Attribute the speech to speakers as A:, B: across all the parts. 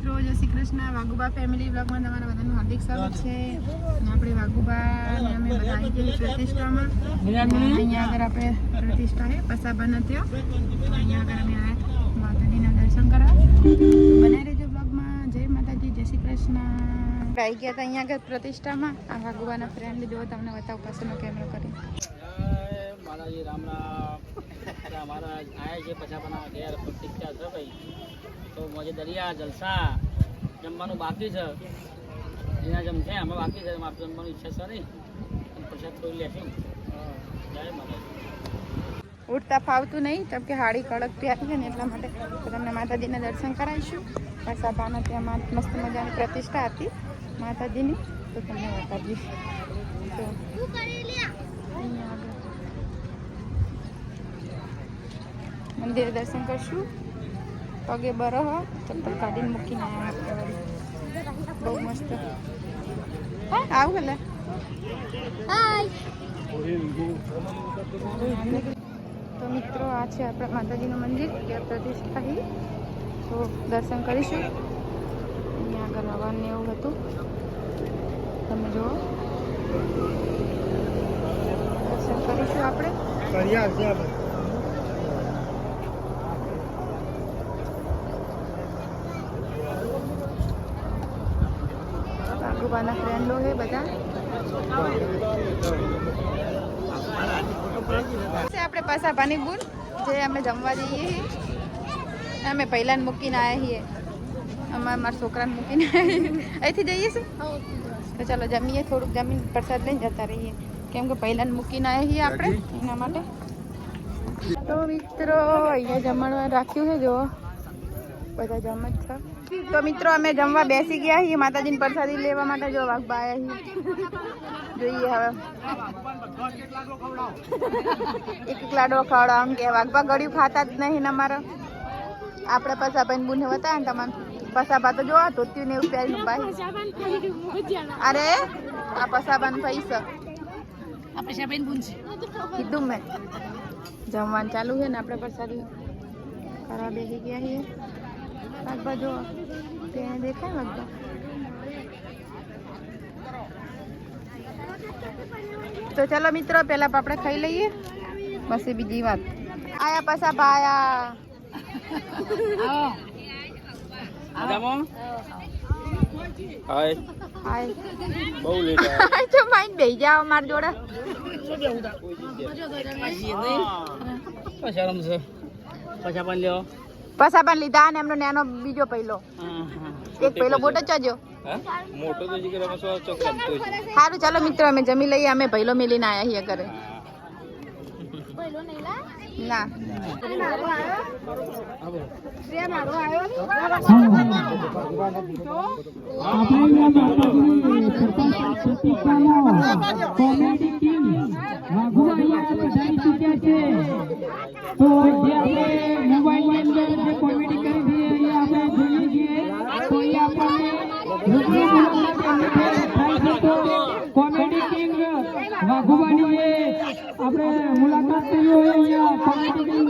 A: જય શ્રી કૃષ્ણ. વાઘુબા ફેમિલી બ્લોગમાં તમારા બધાનું હાર્દિક સ્વાગત છે. આપણે વાઘુબાને અમે બધા આવી જઈએ પ્રતિષ્ઠામાં. અહીંયા આગળ આપણે પ્રતિષ્ઠા છે પસાબાના ત્યાં અહીંયા આગળ અમે આવ્યા માતાજીના દર્શન કરવા. બનાવી રહેજો બ્લોગમાં જય માતાજી જય શ્રી કૃષ્ણ. આવી ગયા હતા અહીંયા આગળ પ્રતિષ્ઠામાં. આ વાઘુબાના ફ્રેન્ડ જો તમને બતાવું પાસેનો કેમેરો કરી.
B: માતાજી રામ રામ. અમારા આયા છે પછા આપણા ઘેર પ્રતિષ્ઠા છે ભાઈ. તો મોજે દરિયા, જલસા, જમવાનું બાકી છે. એના છે અમે બાકી છે. મારે જમવાની ઈચ્છા છે નહીં. પ્રસાદ થોડી લેશું. જય માતાજી
A: ઉઠતા ફાવતું નહીં, કેમ કે હાડી કડક પહેરી છે ને, એટલા માટે તમને માતાજીના દર્શન કરાવીશું. પસાબાના ત્યાં મસ્ત મજાની પ્રતિષ્ઠા હતી, માતાજીની. તો તમને માતાજી. તો અહીંયા આગળ મંદિરે દર્શન કરશું. પગે બરહ, ચપ્પલ કાઢીને મૂકીને બહુ મસ્ત. હા, આવું એટલે તો મિત્રો, આ છે આપણા માતાજીનું મંદિર ત્યાં પ્રતિષ્ઠા છે તો દર્શન કરીશું. અહીંયા આગળ હવન એવું હતું. તમે જુઓ. દર્શન કરીશું આપણે. બાગુબાના ફ્રેન્ડો છે બધા છે આપણે પાછા પાણીપુર જે અમે જમવા જઈએ છીએ અમે પહેલાં મૂકીને આવ્યા છીએ અમારા મારા છોકરાને મૂકીને આવ્યા અહીંથી જઈએ છીએ તો ચાલો જમીએ થોડુંક જમીન પ્રસાદ લઈને જતા રહીએ કેમ કે પહેલાં મૂકીને આવ્યા છીએ આપણે એના માટે તો મિત્રો અહીંયા જમણવા રાખ્યું છે જો બધા જમ જ છે. તો મિત્રો અમે જમવા બેસી ગયા છીએ. માતાજીની પ્રસાદી લેવા માટે જો વાઘબા આવ્યા છીએ જોઈએ હવે. એક એક લાડો ખવડાવ કે વાઘબા ગળ્યું ખાતા જ નહીં ને અમારે. આપણે પાછા ભાઈ બુને બતાવે ને તમારે. પસા બા તો જોવા ધોત્યું ને એવું પહેરીને ભાઈ અરે આ પસાબાન પૈસા. કીધું મેં. જમવાનું ચાલુ છે ને આપણે પ્રસાદી. કરવા બેસી ગયા છીએ. વાઘબા જો તેને દેખાય વાઘબા તો ચાલો મિત્રો પેલા આપણે ખાઈ લઈએ. પછી બીજી વાત. આયા પાછા ભાયા.
B: મજામાં? હાય.
A: હાય.
B: બહુ લેટ
A: તો માઈન બેહી જાવ માર જોડે.
B: શરમ છે. પૈસા પણ લ્યો
A: પસા પણ લીધા ને એમનો નાનો બીજો પહેલો. એક પહેલો બોટ ચજો
B: મોટો તો જીગર અમે સો ચોક રમતો
A: સારું ચાલો મિત્રો અમે જમી લઈએ. અમે પહેલો મિલીને આયા છીએ ઘરે. ના.
C: કોમેડી કિંગ વાઘુભાઈ પધારી ચૂક્યા છે તો જે આપણે મોબાઈલની અંદર આપણે મુલાકાત કરી હોય અહીંયા કિંગ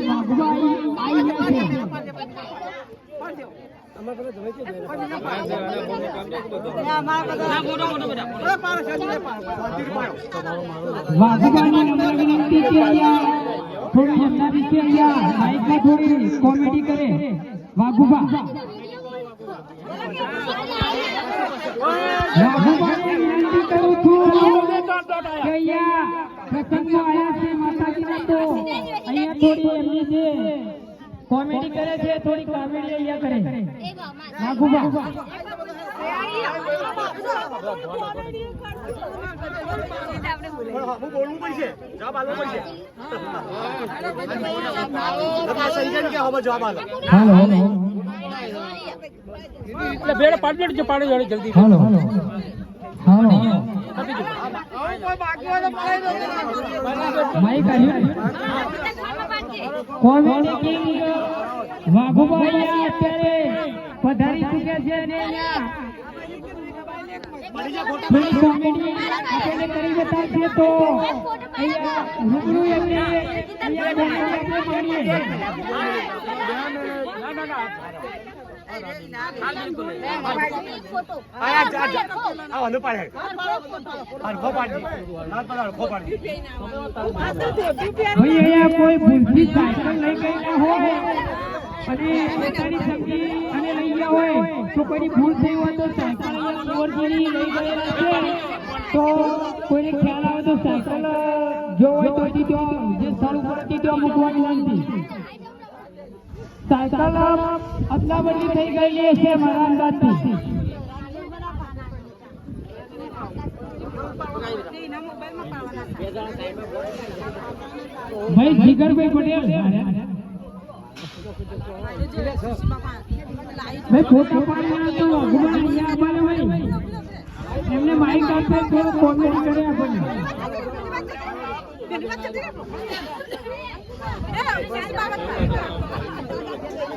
C: વાઘુબાઈ આવી ગયા છે થોડી કોમેડી કરે. વાઘુભા કે અહીંયા પ્રસંગમાં આવ્યા છે માતાજીના તો અહીંયા થોડી એમની જે કોમેડી કરે છે થોડી કોમેડી અહીંયા કરે. હાલો
B: એટલે પાડી જલ્દી.
C: હાલો. હાલો હાલો. માઈક આવ્યું કોમેડી કિંગ વાઘુભાઈ અત્યારે પધારી ચૂક્યા છે અને થોડી કોમેડી આપણને કરી બતાવશે તો અહીંયા રૂબરૂ એમને અહીંયા આપણે માણીએ કોઈ ભૂલથી સાયકલ થઈ હોય તો સાયકલ લઈ ગયેલા તો કોઈને ખ્યાલ આવે તો સાયકલ જો હોય તો ત્યાં જે સ્થળ ઉપર મૂકવાની વિનંતી સાયકલ અદલા બદલી થઈ ગયેલી છે મારા અંદાજથી ભાઈ જીગરભાઈ પટેલ. ભાઈ ફોટા પાડવાના તો ભાઈ. એમને માઇક આપે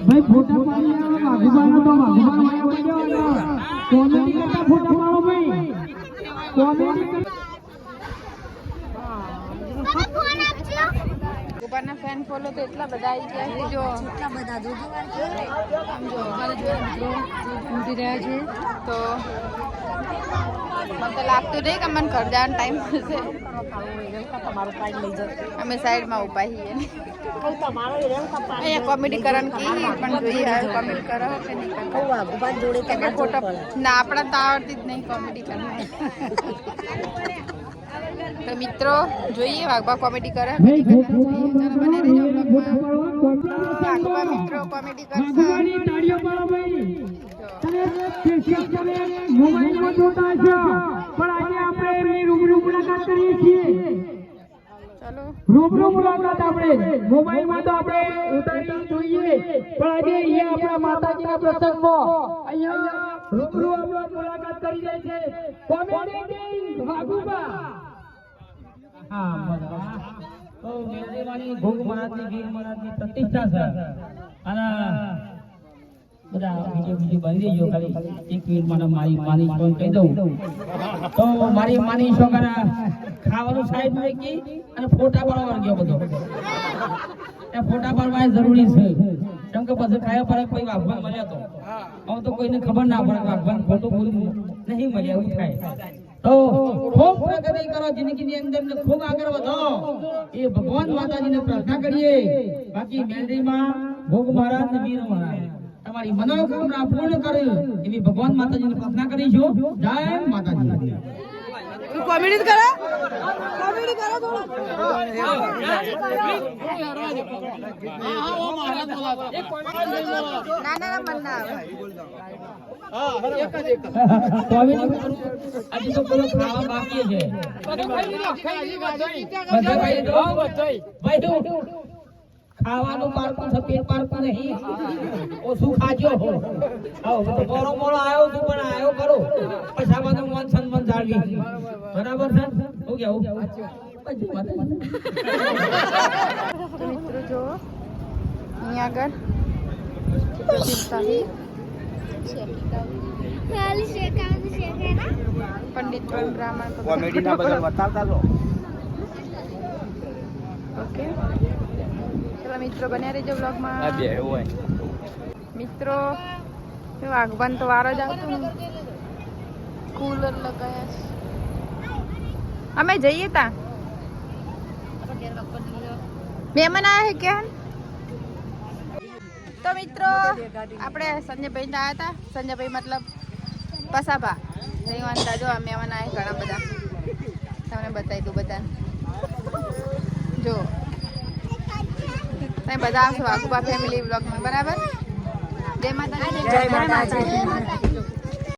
C: ભાઈ ફોટા પાડી વાઘુબાનો તો વાઘુબાનો કોમેડી કરતા ફોટા પાડો ભાઈ કોમેડી
A: ગોપાના ફેન ફોલો તો એટલા બધા આવી ગયા છે જો. એટલા બધા જો આમ જો ઊંઘી રહ્યા છે. તો મને તો લાગતું નહીં કે મને જવાનો ટાઈમ મળશે. અમે સાઈડમાં ઊભા છીએ. અહીંયા કોમેડી કરન કી પણ જોઈએ કોમેડી કરો કે નહીં કરો. કેમ કે ફોટો ના આપણા તો આવડતી જ નહીં કોમેડી કરવાની. તો મિત્રો જોઈએ વાઘબા કોમેડી કરે. વાઘબા મિત્રો કોમેડી કરશે.
C: મોબાઈલમાં જોતા પણ આજે આપણે એમની રૂબરૂ મુલાકાત કરીએ છીએ. રૂબરૂ મુલાકાત આપણે. મોબાઈલમાં તો આપણે ઉતારી જોઈએ. પણ આજે અહીંયા આપણા માતાજીના પ્રસંગમાં અહીંયા રૂબરૂ આપણે મુલાકાત કરી જાય છે. Comedy king Vaghuba. હા બરાબર
B: તો મેલડીમાંની ભોગ મહારાજની વીર મહારાજની પ્રતિષ્ઠા છે. અને બધા બીજું બીજું બની દેજો ખાલી. એક મિનિટ મને મારી માની ફોન કહી દઉં. તો મારી માની છોકરા ખાવાનું સાઈડ મૂકી અને ફોટા પાડવા ગયો બધો. એ ફોટા પાડવા જરૂરી છે. કેમ કે પછી ખાયા પડે કોઈ વાઘવાન મળ્યા તો. હવે તો કોઈને ખબર ના પડે વાઘવાન ફોટો પૂરું નહીં મળ્યા એવું થાય. તો ખૂબ પ્રગતિ કરો જિંદગીની અંદર ને ખૂબ આગળ વધો. એ ભગવાન માતાજીને પ્રાર્થના કરીએ. બાકી મેલડીમાં ભોગ મહારાજ ને વીર મહારાજ. તમારી મનોકામના પૂર્ણ કરે એવી ભગવાન માતાજીને પ્રાર્થના કરીશું. જય માતાજી.
A: ના ના મન ના આવે.
B: ખાવાનું પારકું છે પેટ પારકું નહીં. ઓછું ખાજો. આવો તો મોરો મોરો આવ્યો છું પણ આવ્યો કરો પૈસા બધું મન સન્માન જાળવી. બરાબર છે શું કેવું
A: મિત્રો જો અહીંયા આગળ. પંડિત પણ બ્રાહ્મણ કોમેડીના બધા બતાવતા છો ઓકે ચલો મિત્રો બન્યા રહેજો બ્લોગમાં મિત્રો વાઘબાન તો વારો જ આવતો ને કુલર લગાયા છે અમે જઈએ તા મહેમાન આયા હે ક્યાં તો મિત્રો, આપણે સંજયભાઈ આવ્યા હતા. સંજયભાઈ મતલબ પસાભા. દાદો જો આ મહેમાન આવ્યા ઘણા બધા. તમને બતાવી દઉં બધા જો. તમે બધા આવશો વાઘુબા ફેમિલી બ્લોગમાં બરાબર? જય માતાજી.
D: જય માતાજી.